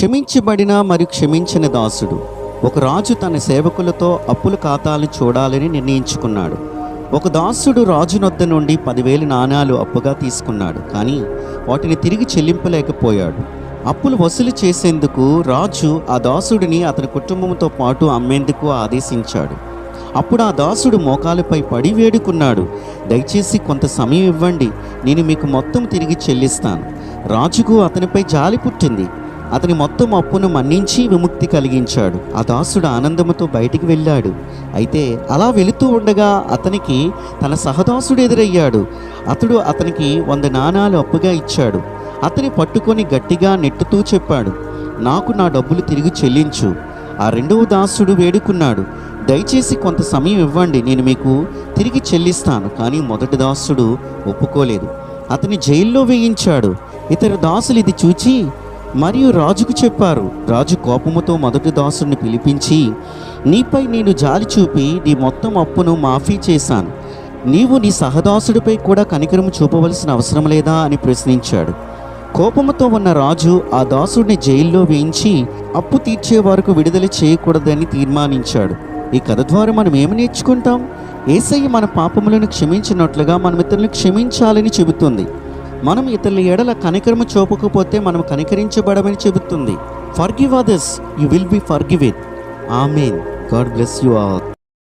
క్షమించబడిన మరియు క్షమించిన దాసుడు. ఒక రాజు తన సేవకులతో అప్పుల ఖాతాలు చూడాలని నిర్ణయించుకున్నాడు. ఒక దాసుడు రాజునొద్ద నుండి పదివేల నాణాలు అప్పుగా తీసుకున్నాడు. కానీ వాటిని తిరిగి చెల్లింపలేకపోయాడు. అప్పులు వసూలు చేసేందుకు రాజు ఆ దాసుడిని అతని కుటుంబంతో పాటు అమ్మేందుకు ఆదేశించాడు. అప్పుడు ఆ దాసుడు మోకాలపై పడి వేడుకున్నాడు. దయచేసి కొంత సమయం ఇవ్వండి. నేను మీకు మొత్తం తిరిగి చెల్లిస్తాను. రాజుకు అతనిపై జాలి పుట్టింది. అతని మొత్తం అప్పును మన్నించి విముక్తి కలిగించాడు. ఆ దాసుడు ఆనందంతో బయటికి వెళ్ళాడు. అయితే అలా వెళుతూ ఉండగా అతనికి తన సహదాసుడు ఎదురయ్యాడు. అతడు అతనికి వంద నాణాలు అప్పుగా ఇచ్చాడు. అతని పట్టుకొని గట్టిగా నెట్టుతూ చెప్పాడు నాకు నా డబ్బులు తిరిగి చెల్లించు. ఆ రెండవ దాసుడు వేడుకున్నాడు దయచేసి కొంత సమయం ఇవ్వండి నేను మీకు తిరిగి చెల్లిస్తాను. కానీ మొదటి దాసుడు ఒప్పుకోలేదు. అతని జైల్లో వేయించాడు. ఇతర దాసులు ఇది చూచి మరియు రాజుకు చెప్పారు రాజు కోపముతో మొదటి దాసుడిని పిలిపించి నీపై నేను జాలి చూపి నీ మొత్తం అప్పును మాఫీ చేశాను. నీవు నీ సహదాసుడిపై కూడా కనికరం చూపవలసిన అవసరం లేదా? అని ప్రశ్నించాడు. కోపముతో ఉన్న రాజు ఆ దాసుడిని జైల్లో వేయించి అప్పు తీర్చే వరకు విడుదల చేయకూడదని తీర్మానించాడు. ఈ కథ ద్వారా మనం ఏమి నేర్చుకుంటాం? ఏసయ్య మన పాపములను క్షమించినట్లుగా మనం ఇతరులను క్షమించాలని చెబుతుంది. మనం ఇతరుల ఎడల కనికరము చూపకపోతే మనం కనికరించబడమని చెబుతుంది. Forgive others you will be forgive it amen God bless you all